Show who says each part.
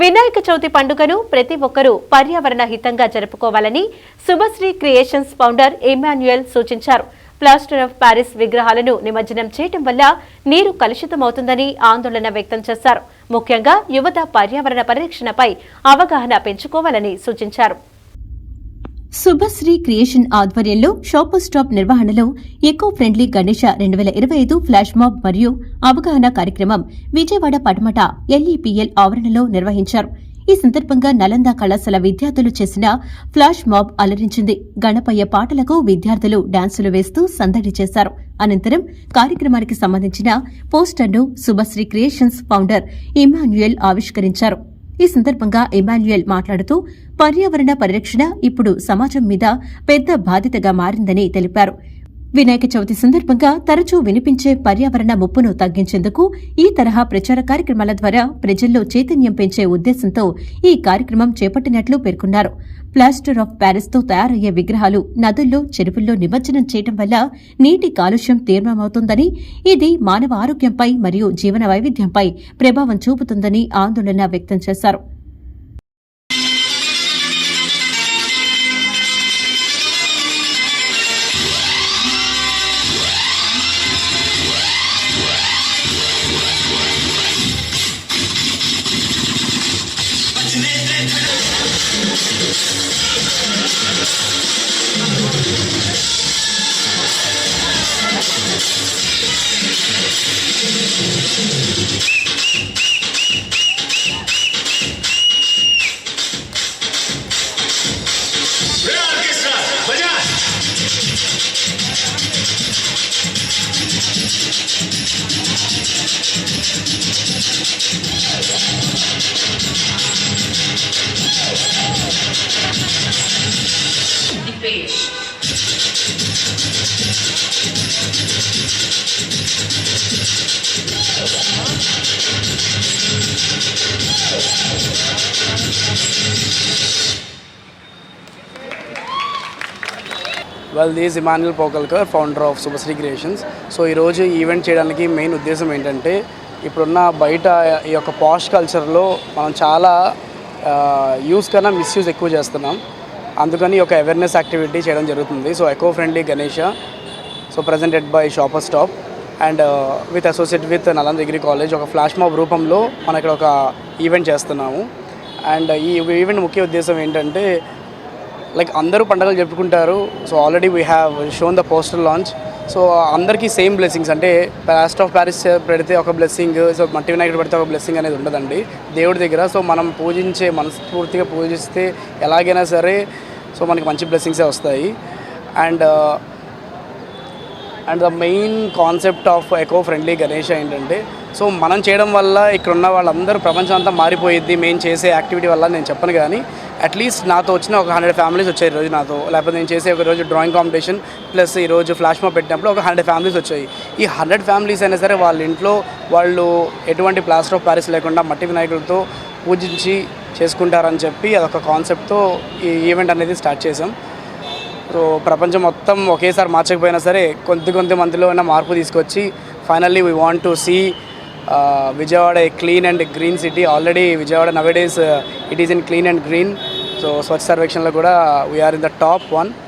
Speaker 1: వినాయక చవితి పండుగను ప్రతి ఒక్కరూ పర్యావరణ హితంగా జరుపుకోవాలని శుభశ్రీ క్రియేషన్స్ ఫౌండర్ ఇమాన్యుయల్ సూచించారు. ప్లాస్టర్ ఆఫ్ ప్యారిస్ విగ్రహాలను నిమజ్జనం చేయడం వల్ల నీరు కలుషితమవుతుందని ఆందోళన వ్యక్తం చేశారు. ముఖ్యంగా యువత పర్యావరణ పరిరక్షణపై అవగాహన పెంచుకోవాలని సూచించారు.
Speaker 2: శుభశ్రీ క్రియేషన్ ఆధ్వర్యంలో షాపు స్టాప్ నిర్వహణలో ఎకో ఫ్రెండ్లీ గణేష రెండు వేల ఇరవై ఐదు ఫ్లాష్ మాబ్ మరియు అవగాహన కార్యక్రమం విజయవాడ పటమట ఎల్ఈపీఎల్ ఆవరణలో నిర్వహించారు. ఈ సందర్భంగా నలంద కళాశాల విద్యార్థులు చేసిన ఫ్లాష్ మాబ్ అలరించింది. గణపయ్య పాటలకు విద్యార్థులు డాన్సులు వేస్తూ సందడి చేశారు. అనంతరం కార్యక్రమానికి సంబంధించిన పోస్టర్ను శుభశ్రీ క్రియేషన్స్ ఫౌండర్ ఇమాన్యుయల్ ఆవిష్కరించారు. ఈ సందర్భంగా ఎమాన్యుయల్ మాట్లాడుతూ పర్యావరణ పరిరక్షణ ఇప్పుడు సమాజం మీద పెద్ద బాధ్యతగా మారిందని తెలిపారు. వినాయక చవితి సందర్భంగా తరచూ వినిపించే పర్యావరణ ముప్పును తగ్గించేందుకు ఈ తరహా ప్రచార కార్యక్రమాల ద్వారా ప్రజల్లో చైతన్యం పెంచే ఉద్దేశంతో ఈ కార్యక్రమం చేపట్టినట్లు పేర్కొన్నారు. ప్లాస్టర్ ఆఫ్ ప్యారిస్తో తయారయ్యే విగ్రహాలు నదుల్లో చెరువుల్లో నిమజ్జనం చేయడం వల్ల నీటి కాలుష్యం తీవ్రమవుతుందని ఇది మానవ ఆరోగ్యంపై మరియు జీవన వైవిధ్యంపై ప్రభావం చూపుతుందని ఆందోళన వ్యక్తం చేశారు.
Speaker 3: peixe.
Speaker 4: Well these Emmanuel Pokalkar founder of Shubhashree creations so ఈరోజు ఈవెంట్ చేయడానికి మెయిన్ ఉద్దేశం ఏంటంటే ఇప్పుడున్న బయట ఈ యొక్క పాష్ కల్చర్లో మనం చాలా యూస్ కన్నా మిస్యూజ్ ఎక్కువ చేస్తున్నాం. అందుకని ఒక అవేర్నెస్ యాక్టివిటీ చేయడం జరుగుతుంది. So eco friendly Ganesha so presented by shopper stop and with associate with Nalanda degree college ఒక ఫ్లాష్ మాబ్ రూపంలో మనం ఇక్కడ ఒక ఈవెంట్ చేస్తున్నాము. అండ్ uh, ఈ ఈవెంట్ ముఖ్య ఉద్దేశం ఏంటంటే లైక్ అందరూ పండుగలు జరుపుకుంటారు. So already we have shown the poster launch so అందరికీ సేమ్ బ్లెస్సింగ్స్ అంటే లాస్ట్ ఆఫ్ ప్యారిస్ పెడితే ఒక బ్లెస్సింగ్ సో మట్టి వినాయకుడు పెడితే ఒక బ్లెస్సింగ్ అనేది ఉండదండి. దేవుడి దగ్గర సో మనం పూజించే మనస్ఫూర్తిగా పూజిస్తే ఎలాగైనా సరే సో మనకి మంచి బ్లెస్సింగ్సే వస్తాయి. And and the main concept of eco friendly Ganesh ఏంటంటే సో మనం చేయడం వల్ల ఇక్కడ ఉన్న వాళ్ళందరూ ప్రపంచం అంతా మారిపోయిద్ది మేము చేసే యాక్టివిటీ వల్ల నేను చెప్పను కానీ అట్లీస్ట్ నాతో వచ్చిన ఒక హండ్రెడ్ ఫ్యామిలీస్ వచ్చాయి ఈరోజు నాతో. లేకపోతే నేను చేసే ఒక రోజు డ్రాయింగ్ కాంపిటీషన్ ప్లస్ ఈరోజు ఫ్లాష్ మాప్ పెట్టినప్పుడు ఒక హండ్రెడ్ ఫ్యామిలీస్ వచ్చాయి. ఈ హండ్రెడ్ ఫ్యామిలీస్ అయినా సరే వాళ్ళ ఇంట్లో వాళ్ళు ఎటువంటి ప్లాస్టర్ ఆఫ్ ప్యారిస్ లేకుండా మట్టి వినాయకులతో పూజించి చేసుకుంటారని చెప్పి అదొక కాన్సెప్ట్తో ఈ ఈవెంట్ అనేది స్టార్ట్ చేసాం సో ప్రపంచం మొత్తం ఒకేసారి మార్చకపోయినా సరే కొద్ది కొద్ది మందిలో ఉన్న మార్పు తీసుకొచ్చి finally we want to see Vijayawada clean and green city already Vijayawada nowadays it is in clean and green so స్వచ్ఛ సర్వేక్షణలో కూడా we are in the top one